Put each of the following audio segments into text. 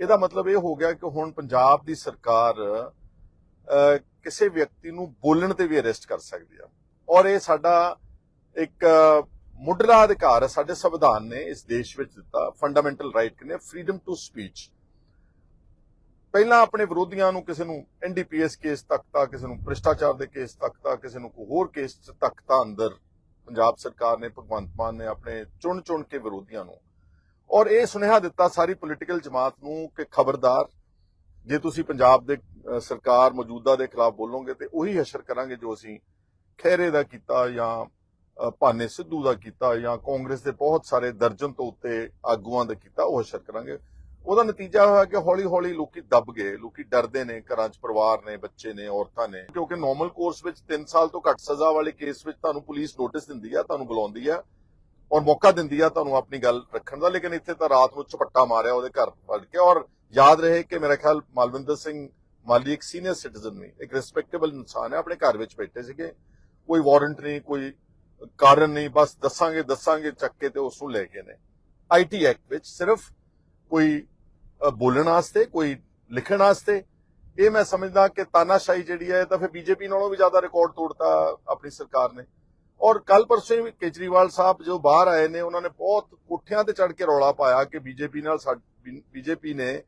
ਇਹਦਾ ਮਤਲਬ ਇਹ ਹੋ ਗਿਆ ਕਿ ਹੁਣ ਪੰਜਾਬ ਦੀ ਸਰਕਾਰ ਕਿਸੇ ਵਿਅਕਤੀ ਨੂੰ ਬੋਲਣ ਤੇ ਵੀ ਅਰੈਸਟ ਕਰ ਸਕਦੀ ਆ। ਔਰ ਇਹ ਸਾਡਾ ਇੱਕ ਮੁੱਢਲਾ ਅਧਿਕਾਰ ਹੈ, ਸਾਡੇ ਸੰਵਿਧਾਨ ਨੇ ਇਸ ਦੇਸ਼ ਵਿੱਚ ਦਿੱਤਾ ਫੰਡਾਮੈਂਟਲ ਰਾਈਟ ਨੇ ਫਰੀडम ਟੂ ਸਪੀਚ ਪਹਿਲਾਂ ਆਪਣੇ ਵਿਰੋਧੀਆਂ ਨੂੰ ਕਿਸੇ ਨੂੰ ਐਨਡੀਪੀਐਸ ਕੇਸ ਤੱਕਤਾ ਕਿਸੇ ਨੂੰ ਭ੍ਰਿਸ਼ਟਾਚਾਰ ਦੇ ਕੇਸ ਤੱਕਤਾ ਕਿਸੇ ਨੂੰ ਕੋਈ ਹੋਰ ਕੇਸ ਚ ਤੱਕਤਾ ਅੰਦਰ ਪੰਜਾਬ ਸਰਕਾਰ ਨੇ, ਭਗਵੰਤ ਮਾਨ ਨੇ ਆਪਣੇ ਚੁਣ ਚੁਣ ਕੇ ਵਿਰੋਧੀਆਂ ਨੂੰ ਔਰ ਇਹ ਸੁਨੇਹਾ ਦਿੱਤਾ ਸਾਰੀ ਪੋਲੀਟੀਕਲ ਜਮਾਤ ਨੂੰ ਕਿ ਖਬਰਦਾਰ, ਜੇ ਤੁਸੀਂ ਪੰਜਾਬ ਦੇ ਸਰਕਾਰ ਮੌਜੂਦਾ ਦੇ ਖਿਲਾਫ ਬੋਲੋਗੇ ਤੇ ਉਹੀ ਹਸ਼ਰ ਕਰਾਂਗੇ ਜੋ ਅਸੀਂ ਖਹਿਰੇ ਦਾ ਕੀਤਾ ਜਾਂ ਭਾਨੇ ਸਿੱਧੂ ਦਾ ਕੀਤਾ ਜਾਂ ਕਾਂਗਰਸ ਦੇ ਬਹੁਤ ਸਾਰੇ ਦਰਜਨ ਤੋਂ ਉੱਤੇ ਆਗੂਆਂ ਦਾ ਕੀਤਾ, ਉਹ ਹਸ਼ਰ ਕਰਾਂਗੇ। ਉਹਦਾ ਨਤੀਜਾ ਹੋਇਆ ਕਿ ਹੌਲੀ ਹੌਲੀ ਲੋਕੀ ਦਬ ਗਏ, ਲੋਕੀ ਡਰਦੇ ਨੇ, ਘਰਾਂ 'ਚ ਪਰਿਵਾਰ ਨੇ, ਬੱਚੇ ਨੇ, ਔਰਤਾਂ ਨੇ, ਕਿਉਂਕਿ ਨਾਰਮਲ ਕੋਰਸ ਵਿੱਚ 3 ਸਾਲ ਤੋਂ ਘੱਟ ਸਜ਼ਾ ਵਾਲੇ ਕੇਸ ਵਿੱਚ ਤੁਹਾਨੂੰ ਪੁਲਿਸ ਨੋਟਿਸ ਦਿੰਦੀ ਆ, ਤੁਹਾਨੂੰ ਬੁਲਾਉਂਦੀ ਆ। ਔਰ ਮੌਕਾ ਦਿੰਦੀ ਆ ਤੁਹਾਨੂੰ ਆਪਣੀ ਗੱਲ ਰੱਖਣ ਦਾ, ਲੇਕਿਨ ਇੱਥੇ ਤਾਂ ਰਾਤ ਨੂੰ ਝਪੱਟਾ ਮਾਰਿਆ ਉਹਦੇ ਘਰ ਵੜ ਕੇ ਔਰ ਯਾਦ ਰਹੇ ਕਿ ਮੇਰਾ ਖਿਆਲ ਮਾਲਵਿੰਦਰ ਸਿੰਘ ਮਾਲੀ ਇੱਕ ਸੀਨੀਅਰ ਸਿਟੀਜ਼ਨ ਨੇ ਇੱਕ ਰਿਸਪੈਕਟੇਬਲ ਇਨਸਾਨ ਹੈ, ਆਪਣੇ ਘਰ ਵਿੱਚ ਬੈਠੇ ਸੀਗੇ। ਕੋਈ ਵਾਰੰਟ ਨਹੀਂ, ਕੋਈ ਕਾਰਨ ਨਹੀਂ, ਬਸ ਦੱਸਾਂਗੇ ਦੱਸਾਂਗੇ, ਚੱਕ ਕੇ ਤੇ ਉਸ ਨੂੰ ਲੈ ਗਏ ਨੇ। ਆਈਟੀ ਐਕਟ ਵਿੱਚ ਸਿਰਫ ਕੋਈ ਬੋਲਣ ਵਾਸਤੇ, ਕੋਈ ਲਿਖਣ ਵਾਸਤੇ। ਇਹ ਮੈਂ ਸਮਝਦਾ ਕਿ ਤਾਨਾਸ਼ਾਹੀ ਜਿਹੜੀ ਹੈ, ਤਾਂ ਫਿਰ ਬੀਜੇਪੀ ਨਾਲੋਂ ਵੀ ਜ਼ਿਆਦਾ ਰਿਕਾਰਡ ਤੋੜਤਾ ਆਪਣੀ ਸਰਕਾਰ ਨੇ। ਔਰ ਕੱਲ ਪਰਸੋਂ ਹੀ ਕੇਜਰੀਵਾਲ ਸਾਹਿਬ ਜੋ ਬਾਹਰ ਆਏ ਨੇ, ਉਹਨਾਂ ਨੇ ਬਹੁਤ ਕੋਠਿਆਂ ਤੇ ਚੜ ਕੇ ਰੌਲਾ ਪਾਇਆ ਕਿ ਬੀਜੇਪੀ ਨਾਲ ਬੀਜੇਪੀ ਨੇ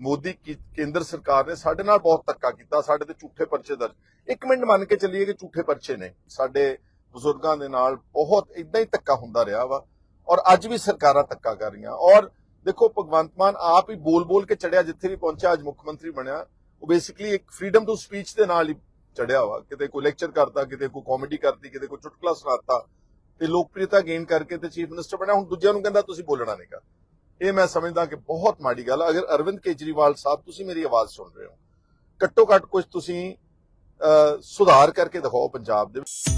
ਮੋਦੀ ਕੇਂਦਰ ਸਰਕਾਰ ਨੇ ਸਾਡੇ ਨਾਲ ਬਹੁਤ ਧੱਕਾ ਕੀਤਾ, ਸਾਡੇ ਤੇ ਝੂਠੇ ਪਰਚੇ ਦਰਜ। ਇੱਕ ਮਿੰਟ ਮੰਨ ਕੇ ਚੱਲੀਏ ਕਿ ਝੂਠੇ ਪਰਚੇ ਨੇ। ਸਾਡੇ ਬਜ਼ੁਰਗਾਂ ਦੇ ਨਾਲ ਬਹੁਤ ਇਦਾਂ ਹੀ ਧੱਕਾ ਹੁੰਦਾ ਰਿਹਾ ਵਾ ਔਰ ਅੱਜ ਵੀ ਸਰਕਾਰਾਂ ਧੱਕਾ ਕਰ ਰਹੀਆਂ। ਔਰ ਦੇਖੋ, ਭਗਵੰਤ ਮਾਨ ਆਪ ਹੀ ਬੋਲ ਬੋਲ ਕੇ ਚੜਿਆ ਜਿੱਥੇ ਵੀ ਪਹੁੰਚਿਆ, ਅੱਜ ਮੁੱਖ ਮੰਤਰੀ ਬਣਿਆ। ਉਹ ਬੇਸਿਕਲੀ ਇੱਕ ਫਰੀडम ਟੂ ਸਪੀਚ ਦੇ ਨਾਲ ਹੀ ਚੜਿਆ ਵਾ ਕਿਤੇ ਕੋਈ ਲੈਕਚਰ ਕਰਤਾ ਕਿਤੇ ਕੋਈ ਕਾਮੇਡੀ ਕਰਤੀ ਕਿਤੇ ਕੋਈ ਚੁਟਕਲਾ ਸੁਣਾਤਾ ਤੇ ਲੋਕਪ੍ਰਿਯਤਾ ਗੇਨ ਕਰਕੇ ਤੇ ਚੀਫ ਮਿਨਿਸਟਰ ਬਣਿਆ ਹੁਣ ਦੂਜਿਆਂ ਨੂੰ ਕਹਿੰਦਾ ਤੁਸੀਂ ਬੋਲਣਾ ਨਹੀਂ ਨਹੀਂਗਾ ਇਹ ਮੈਂ ਸਮਝਦਾ ਕਿ ਬਹੁਤ ਮਾੜੀ ਗੱਲ ਹੈ। ਅਗਰ ਅਰਵਿੰਦ ਕੇਜਰੀਵਾਲ ਸਾਹਿਬ ਤੁਸੀਂ ਮੇਰੀ ਆਵਾਜ਼ ਸੁਣ ਰਹੇ ਹੋ ਘੱਟੋ ਘੱਟ ਕੁਝ ਤੁਸੀਂ ਅਹ, ਸੁਧਾਰ ਕਰਕੇ ਦਿਖਾਓ ਪੰਜਾਬ ਦੇ ਵਿੱਚ।